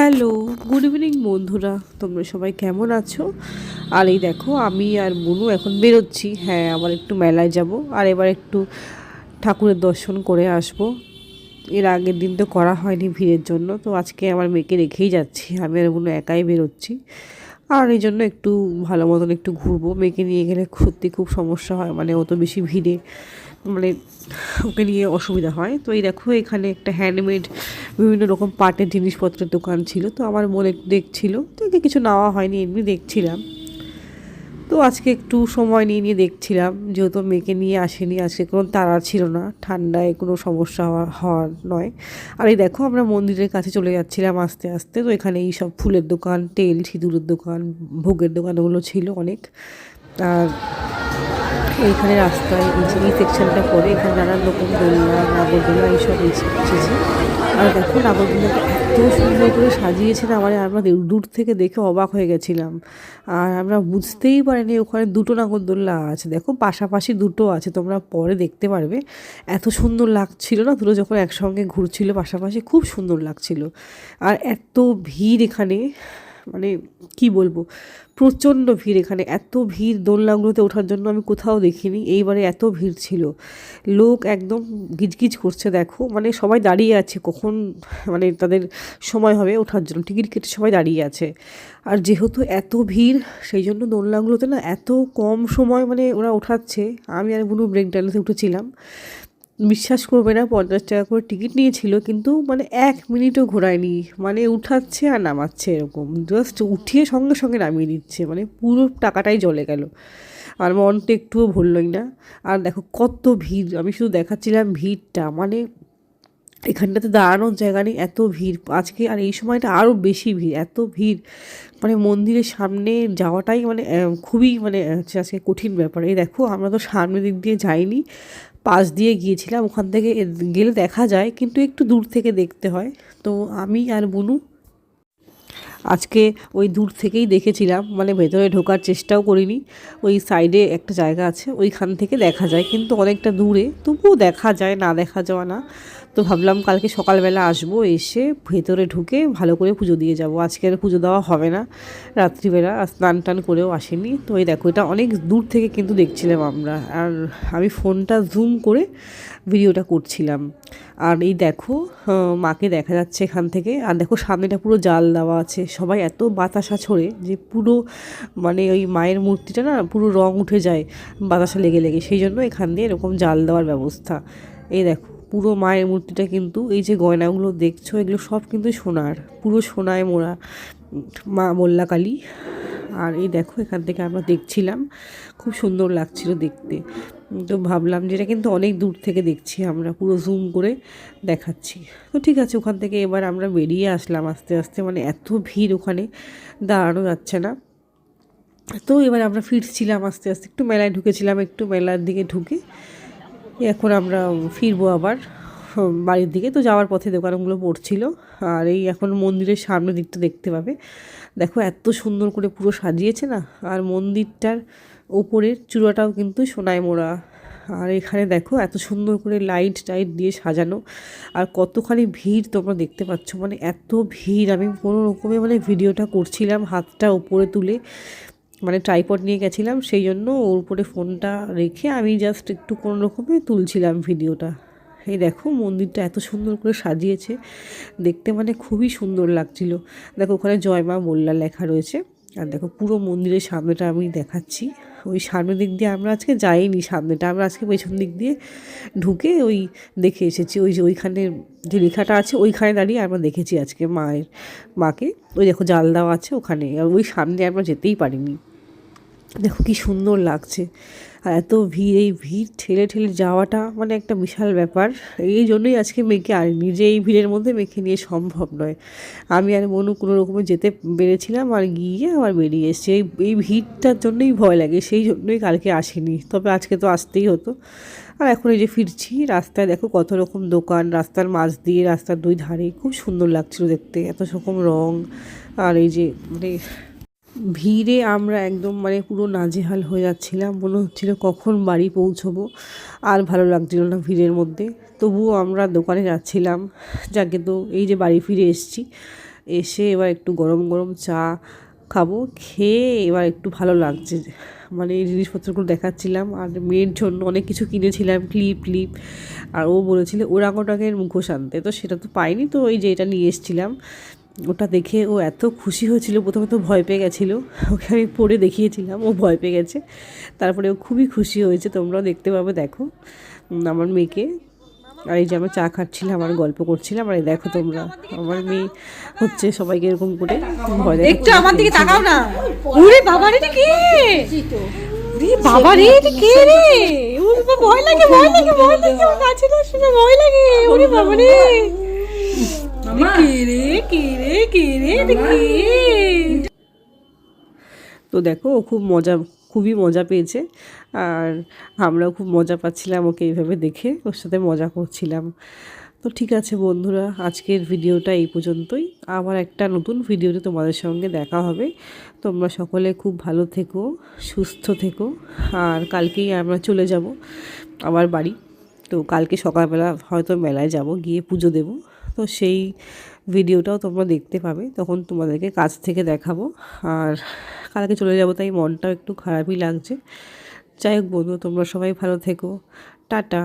Hello, good evening বন্ধুরা। তোমরা সবাই কেমন আছো? আর এই দেখো, আমি আর বুনু এখন বেরোচ্ছি। হ্যাঁ আবার একটু মেলায় যাব। আর এবার একটু ঠাকুরের দর্শন করে আসব। এর আগের দিন তো করা হয়নি ভিড়ের জন্য, তো আজকে আমার মেয়েকে রেখেই যাচ্ছি। আমি আর বুনু একাই বেরোচ্ছি। আর এই জন্য একটু ভালো মতন একটু ঘুরবো। মেয়েকে নিয়ে গেলে সত্যি খুব সমস্যা হয় মানে অত বেশি ভিড়ে। মানে ওকে নিয়ে অসুবিধা হয়। তো এই দেখো, এখানে একটা হ্যান্ডমেড বিভিন্ন রকম পাটের জিনিসপত্রের দোকান ছিল। তো আমার মনে দেখছিল, তো একে কিছু নেওয়া হয়নি, এমনি দেখছিলাম। তো আজকে একটু সময় নিয়ে নিয়ে দেখছিলাম। যেহেতু মেয়েকে নিয়ে আসেনি, আজকে কোনো তাড়া ছিল না, ঠান্ডায় কোনো সমস্যা হওয়া- হওয়ার নয়। আর এই দেখো, আমরা মন্দিরের কাছে চলে যাচ্ছিলাম আস্তে আস্তে। তো এখানে এই সব ফুলের দোকান, তেল, সিঁদুরের দোকান, ভোগের দোকান ওগুলো ছিল অনেক। আর এইখানে রাস্তায় এই সেকশনটা পরে এখানে নানান রকম দোলনা নাগরদোলা এইসব এসে- এসেছে। আর দেখো নাগরদোলাকে এত সুন্দর করে সাজিয়েছে না মানে আমরা দূর থেকে দেখে অবাক হয়ে গেছিলাম। আর আমরা বুঝতেই পারিনি ওখানে দুটো নাগরদোল্লা আছে। দেখো, পাশাপাশি দুটো আছে, তোমরা পরে দেখতে পারবে। এত সুন্দর লাগছিল না, দুটো যখন একসঙ্গে ঘুরছিল, পাশাপাশি খুব সুন্দর লাগছিল। আর এত ভিড় এখানে। মানে কি বলব? প্রচণ্ড ভিড় এখানে। এত ভিড় দোলনাগুলোতে ওঠার জন্য আমি কোথাও দেখিনি। এইবারে এত ভিড় ছিল। লোক একদম গিজগিজ করছে, দেখো। মানে সবাই দাঁড়িয়ে আছে। কখন মানে তাদের সময় হবে ওঠার জন্য। টিকিট কেটে সবাই দাঁড়িয়ে আছে। আর যেহেতু এত ভিড়, সেই জন্য দোলনাগুলোতে না এত কম সময় মানে ওরা ওঠাচ্ছে। আমি আর বুনু ব্রেক ডান্সে উঠেছিলাম। বিশ্বাস করবে না, পঞ্চাশ টাকা করে টিকিট নিয়েছিল, কিন্তু মানে এক মিনিটও ঘোরায়নি। মানে উঠাচ্ছে আর নামাচ্ছে এরকম। জাস্ট উঠিয়ে সঙ্গে সঙ্গে নামিয়ে দিচ্ছে। মানে পুরো টাকাটাই জলে গেল। আর মনটা একটুও ভরলই না। আর দেখো কত ভিড়। আমি শুধু দেখাচ্ছিলাম ভিড়টা। মানে এখানটাতে দাঁড়ানোর জায়গা নেই, এত ভিড়। আজকে আর এই সময়টা আরও বেশি ভিড়, এত ভিড়। মানে মন্দিরের সামনে যাওয়াটাই মানে খুবই মানে আজকে কঠিন ব্যাপার। এই দেখো আমরা তো সামনের দিক দিয়ে যাইনি। পাশ দিয়ে গিয়েছিলাম, ওখান থেকে গেলে দেখা যায়, কিন্তু একটু দূর থেকে দেখতে হয়। তো আমি আর বুনু আজকে ওই দূর থেকেই দেখেছিলাম মানে ভেতরে ঢোকার চেষ্টাও করিনি। ওই সাইডে একটা জায়গা আছে, ওইখান থেকে দেখা যায়, কিন্তু অনেকটা দূরে। তবুও দেখা যায়, না দেখা যাওয়া না। তো ভাবলাম কালকে সকালবেলা আসব, এসে ভেতরে ঢুকে ভালো করে পুজো দিয়ে যাব। আজকে আর পুজো দেওয়া হবে না, রাত্রিবেলা স্নান টান করেও আসেনি। তো এই দেখো, এটা অনেক দূর থেকে কিন্তু দেখছিলাম আমরা। আর আমি ফোনটা জুম করে ভিডিওটা করছিলাম। আর এই দেখো মাকে দেখা যাচ্ছে এখান থেকে। আর দেখো, সামনেটা পুরো জাল দেওয়া আছে সবাই এত বাতাসা ছড়ে যে পুরো মানে ওই মায়ের মূর্তিটা না পুরো রং উঠে যায় বাতাসা লেগে লেগে। সেই জন্য এখান দিয়ে এরকম জাল দেওয়ার ব্যবস্থা। এই দেখো, পুরো মায়ের মূর্তিটা কিন্তু এই যে গয়নাগুলো দেখছ, এগুলো সব কিন্তু সোনার, পুরো সোনায় মোড়া মা মোল্লা কালী আর এই দেখো, এখান থেকে আমরা দেখছিলাম। খুব সুন্দর লাগছিল দেখতে। তো ভাবলাম যে এটা কিন্তু অনেক দূর থেকে দেখছি, আমরা পুরো জুম করে দেখাচ্ছি। তো ঠিক আছে, ওখান থেকে এবার আমরা বেরিয়ে আসলাম আস্তে আস্তে। মানে এত ভিড় ওখানে, দাঁড়ানো যাচ্ছে না। তো এবার আমরা ফিরছিলাম আস্তে আস্তে। একটু মেলায় ঢুকেছিলাম, একটু মেলার দিকে ঢুকে। এখন আমরা ফিরবো আবার। বাড়ির দিকে, তো যাওয়ার পথে দোকানগুলো পড়ছিল। আর এই এখন মন্দিরের সামনের দিকটা দেখতে পাবে। দেখো এত সুন্দর করে পুরো সাজিয়েছে না? আর মন্দিরটার ওপরের চূড়াটাও কিন্তু সোনায় মোড়া। আর এখানে দেখো এত সুন্দর করে লাইট টাইট দিয়ে সাজানো। আর কতখানি ভিড় তোমরা দেখতে পাচ্ছ। মানে এত ভিড়। আমি কোনো রকমে মানে ভিডিওটা করছিলাম হাতটা উপরে তুলে। মানে ট্রাইপড নিয়ে গেছিলাম, সেই জন্য ওর উপরে ফোনটা রেখে আমি জাস্ট একটু কোনো রকমে তুলছিলাম ভিডিওটা এই দেখো মন্দিরটা এত সুন্দর করে সাজিয়েছে। দেখতে মানে খুবই সুন্দর লাগছিল। দেখো ওখানে জয় মা মোল্লা লেখা রয়েছে। আর দেখো পুরো মন্দিরের সামনেটা আমি দেখাচ্ছি। ওই সামনের দিক দিয়ে আমরা আজকে যাইনি সামনেটা, আমরা আজকে পেছন দিক দিয়ে ঢুকে ওই দেখে এসেছি। ওই যে ওইখানে যে লেখাটা আছে, ওইখানে দাঁড়িয়ে আমরা দেখেছি আজকে মায়ের, মাকে। ওই দেখো জাল দেওয়া আছে ওখানে, আর ওই সামনে আমরা যেতেই পারিনি। দেখো কি সুন্দর লাগছে। আর এত ভিড়, এই ভিড় ঠেলে ঠেলে যাওয়াটা মানে একটা বিশাল ব্যাপার। এই জন্যই আজকে মেয়েকে আনিনি যে এই ভিড়ের মধ্যে মেয়েকে নিয়ে সম্ভব নয়। আমি আর মনু কোনো রকমে যেতে পেরেছিলাম আর গিয়ে আবার বেরিয়ে এসেছি। এই এই ভিড়টার জন্যই ভয় লাগে, সেই জন্যই কালকে আসিনি। তবে আজকে তো আসতেই হতো। আর এখন এই যে ফিরছি, রাস্তায় দেখো কত রকম দোকান, রাস্তার মাঝ দিয়ে রাস্তার দুই ধারে, খুব সুন্দর লাগছিল দেখতে। এত রকম রং, আর এই যে মানে ভিড়ে আমরা একদম মানে পুরো নাজেহাল হয়ে যাচ্ছিলাম। মনে হচ্ছিল কখন বাড়ি পৌঁছবো। আর ভালো লাগছিল না ভিড়ের মধ্যে। তবুও আমরা দোকানে যাচ্ছিলাম। যাকে তো এই যে বাড়ি ফিরে এসেছি। এসে এবার একটু গরম গরম চা খাব। খেয়ে এবার একটু ভালো লাগছে। মানে এই জিনিসপত্রগুলো দেখাচ্ছিলাম। আর মেয়ের জন্য অনেক কিছু কিনেছিলাম। Clip clip. আর ও বলেছিল ওরাঙ্গটাকের মুখোশ আনতে। তো সেটা তো পাইনি। তো ওই যে এটা নিয়ে এসেছিলাম। ওটা দেখে ও এত খুশি হয়েছিল, প্রথমে তো ভয় পেয়ে গেছিল। ওকে আমি পড়ে দেখিয়েছিলাম, ও ভয় পেয়ে গেছে। তারপরে ও খুবই খুশি হয়েছে, তোমরাও দেখতে পাবে, দেখো। আমার মেয়েকে, আর এই যে আমরা চা খাচ্ছিলাম আর গল্প করছিলাম, আর এই দেখো তোমরা, আমার মেয়ে হচ্ছে সবাইকে এরকম করে ভয় একটু আমার দিকে তাকাও না। ওরে বাবা রে কে? ওরে বাবা রে কে রে? ওরে ভয় লাগে ভয় লাগে ভয় লাগে কাছে না শুনে ভয় লাগে। ওরে বাবা রে। তো দেখো ও খুব মজা খুবই মজা পেয়েছে। আর আমরাও খুব মজা পাচ্ছিলাম ওকে এইভাবে দেখে ওর সাথে মজা করছিলাম। তো ঠিক আছে বন্ধুরা আজকের ভিডিওটা এই পর্যন্তই। আবার একটা নতুন ভিডিওতে তোমাদের সঙ্গে দেখা হবে। তোমরা সকলে খুব ভালো থেকো সুস্থ থেকো। আর কালকেই আমরা চলে যাব আবার বাড়ি। তো কালকে সকালবেলা হয়তো মেলায় যাব গিয়ে পুজো দেব। তো সেই ভিডিওটাও তোমরা দেখতে পাবে। তখন তোমাদেরকে কাছ থেকে দেখাবো। আর কালকে চলে যাব, তাই মনটাও একটু খারাপই লাগছে। যাই হোক বন্ধু, তোমরা সবাই ভালো থেকো। টাটা।